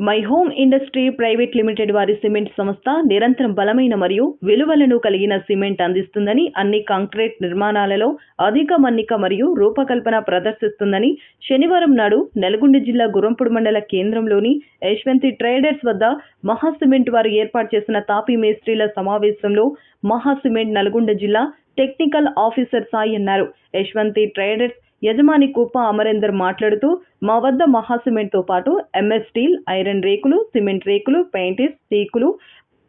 My Home industry private limited వారి cement సంస్థ నిరంతరం బలమైన మరియు విలువలను కలిగిన సిమెంట్ అందిస్తుందని అన్ని కాంక్రీట్ నిర్మాణాలలో అధిక మన్నిక మరియు రూపకల్పన ప్రదర్శిస్తుందని శనివారం నాడు నల్గొండ జిల్లా గురంపుడు మండల కేంద్రంలోని యశ్వంతి ట్రేడర్స్ వద్ద మహా సిమెంట్ వారు ఏర్పాటు చేసిన తాపీ మేస్త్రీల సమావేశంలో మహా సిమెంట్ నల్గొండ జిల్లా టెక్నికల్ ఆఫీసర్ సాయి అన్నారు. యశ్వంతి ట్రేడర్స్ యజమాని కుప్ప అమరేందర్ మాట్లాడుతూ మా వద్ద మహా సిమెంట్తో పాటు ఎంఎస్ స్టీల్ ఐరన్ రేకులు సిమెంట్ రేకులు పెయింటిస్ టీకులు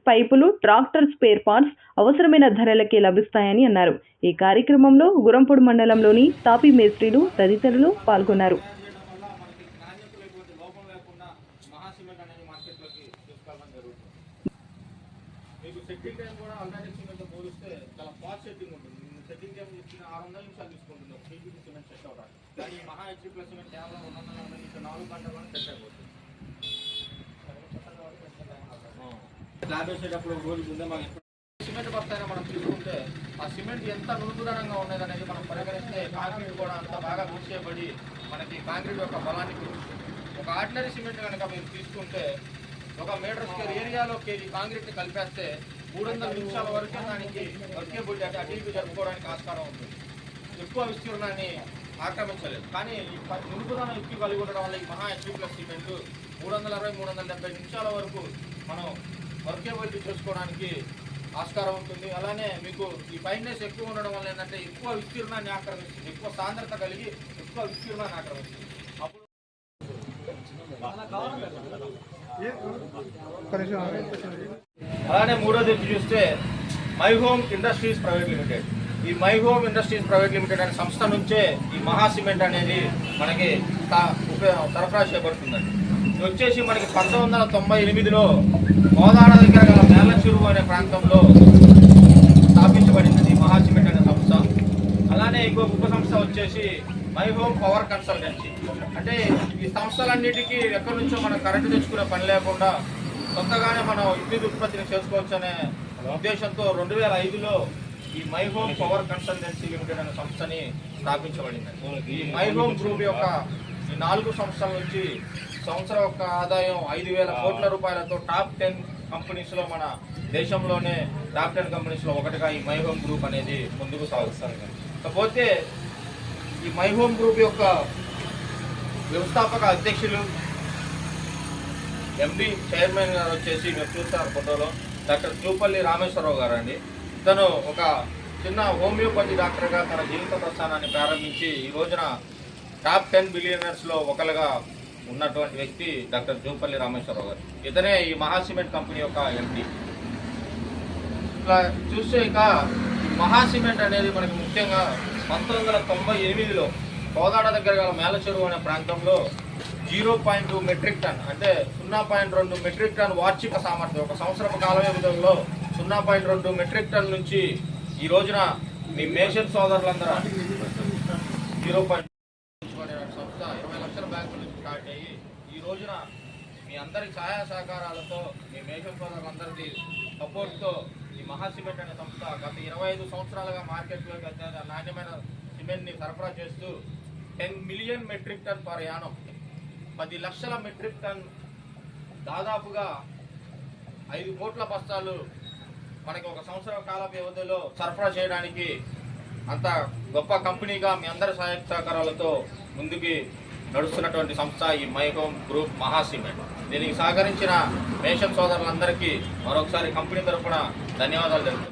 పైపులు ట్రాక్టర్ స్పేర్ పార్ట్స్ అవసరమైన ధరలకే లభిస్తాయని అన్నారు. ఈ కార్యక్రమంలో గురంపూడి మండలంలోని తాపీ మేస్త్రీలు తదితరులు పాల్గొన్నారు. మీకు సెట్టింగ్ టైం కూడా ఆల్రెడీ పోలిస్తే చాలా ఫాస్ట్ సెట్టింగ్ ఉంటుంది. టైం ఇచ్చిన ఆరు వందల నిమిషాలు తీసుకుంటుంది ఒక పీపీటీ సిమెంట్ సెట్ అవ్వడానికి. కానీ మహా హెచ్పీ ప్లస్ సిమెంట్ కేవలం రెండు వందల నుంచి నాలుగు గంటల్లో సెట్ అయిపోతుంది. స్లాబ్ వేసేటప్పుడు రోజు ముందే మాకు సిమెంట్ బస్తాయినా మనం తీసుకుంటే ఆ సిమెంట్ ఎంత నునుపుదనంగా ఉన్నది అనేది మనం పరిగణిస్తే కాంక్రీట్ కూడా అంత బాగా మిక్స్ చేయబడి మనకి కాంక్రీట్ యొక్క బలాన్ని ఒక ఆర్డినరీ సిమెంట్ కనుక మీరు తీసుకుంటే ఒక మీటర్ స్క్వేర్ ఏరియాలో కేజీ కాంక్రీట్ కలిపేస్తే మూడు వందల నిమిషాల వరకే దానికి వర్కేబుల్ అంటే అటు ఇటు జరుపుకోవడానికి ఆస్కారం ఉంటుంది ఎక్కువ విస్తీర్ణాన్ని ఆక్రమించలేదు. కానీ ఈ ఎక్కువ కలిగి ఉండడం వల్ల ఈ మహా ఎస్పీ ప్లస్ సిమెంట్ మూడు వందల అరవై మూడు వందల డెబ్బై నిమిషాల వరకు మనం వర్కేబిలిటీ చేసుకోవడానికి ఆస్కారం ఉంటుంది. అలానే మీకు ఈ ఫైన్నెస్ ఎక్కువ ఉండడం వల్ల ఏంటంటే ఎక్కువ విస్తీర్ణాన్ని ఆక్రమిస్తుంది. ఎక్కువ సాంద్రత కలిగి ఎక్కువ విస్తీర్ణాన్ని ఆక్రమిస్తుంది. అప్పుడు అలానే మూడోది చూస్తే My Home industries private limited ఈ My Home industries private limited అనే సంస్థ నుంచే ఈ మహా సిమెంట్ అనేది మనకి ఉపయోగ సరఫరా చేయబడుతుందండి ఇది వచ్చేసి మనకి పంతొమ్మిది వందల తొంభై ఎనిమిదిలో కోదాడ దగ్గర గల మేళ్ళ చెరువు అనే ప్రాంతంలో స్థాపించబడింది ఈ మహా సిమెంట్ అనే సంస్థ. అలానే ఇంకో ఉప సంస్థ వచ్చేసి మై హోమ్ పవర్ కన్సల్టెన్సీ అంటే ఈ సంస్థలన్నిటికీ ఎక్కడి నుంచో మనం కరెంటు తెచ్చుకునే పని లేకుండా సొంతగానే మనం విద్యుత్ ఉత్పత్తిని చేసుకోవచ్చు అనే ఉద్దేశంతో రెండు వేల ఐదులో ఈ My Home power consultancy limited అనే సంస్థని స్థాపించబడింది. ఈ మై హోమ్ గ్రూప్ యొక్క ఈ నాలుగు సంస్థల నుంచి సంవత్సరం యొక్క ఆదాయం ఐదు వేల కోట్ల రూపాయలతో టాప్ టెన్ కంపెనీస్లో మన దేశంలోనే టాప్ టెన్ కంపెనీస్లో ఒకటిగా ఈ మై హోమ్ గ్రూప్ అనేది ముందుకు సాగుతుంది. కాకపోతే ఈ మై హోమ్ గ్రూప్ యొక్క వ్యవస్థాపక అధ్యక్షులు ఎంపీ చైర్మన్ గారు వచ్చేసి మీరు చూస్తారు ఫోటోలో. డాక్టర్ జూపల్లి రామేశ్వరరావు గారు అండి ఇతను ఒక చిన్న హోమియోపతి డాక్టర్గా తన జీవిత ప్రస్థానాన్ని ప్రారంభించి ఈ రోజున టాప్ టెన్ బిలియనర్స్లో ఒకరుగా ఉన్నటువంటి వ్యక్తి డాక్టర్ జూపల్లి రామేశ్వరరావు గారు. ఇతనే ఈ మహాసిమెంట్ కంపెనీ యొక్క ఎంపీ ఇట్లా చూస్తే ఇక మహా మహాసిమెంట్ అనేది మనకి ముఖ్యంగా పంతొమ్మిది వందల తొంభై ఎనిమిదిలో కోదాడ దగ్గర గల మేల చెరువు అనే ప్రాంతంలో zero point two metric ton అంటే సున్నా పాయింట్ రెండు మెట్రిక్ టన్ వార్షిక సామర్థ్యం ఒక సంవత్సరపు కాల వ్యవధిలో సున్నా పాయింట్ రెండు మెట్రిక్ టన్ నుంచి ఈ రోజున మీ మేషన్ సోదరులందరూ జీరో పాయింట్ సంస్థ ఇరవై లక్షల బ్యాంకుల నుంచి స్టార్ట్ అయ్యి ఈ రోజున మీ అందరి సహాయ సహకారాలతో మీ మేషన్ సోదరులందరిది సపోర్ట్తో ఈ మహా సిమెంట్ అనే సంస్థ గత ఇరవై ఐదు సంవత్సరాలుగా మార్కెట్లోకి అత్యంత నాణ్యమైన సిమెంట్ని సరఫరా చేస్తూ ten million metric ton per annum పది లక్షల మెట్రిక్ టన్ దాదాపుగా ఐదు కోట్ల బస్తాలు మనకి ఒక సంవత్సర కాల వ్యవధిలో సరఫరా చేయడానికి అంత గొప్ప కంపెనీగా మీ అందరి సహాయ సహకారాలతో ముందుకి నడుస్తున్నటువంటి సంస్థ ఈ మైకోమ్ గ్రూప్ మహాసిమెంట్. దీనికి సహకరించిన మేషన్ సోదరులందరికీ మరొకసారి కంపెనీ తరఫున ధన్యవాదాలు తెలుపుతున్నాను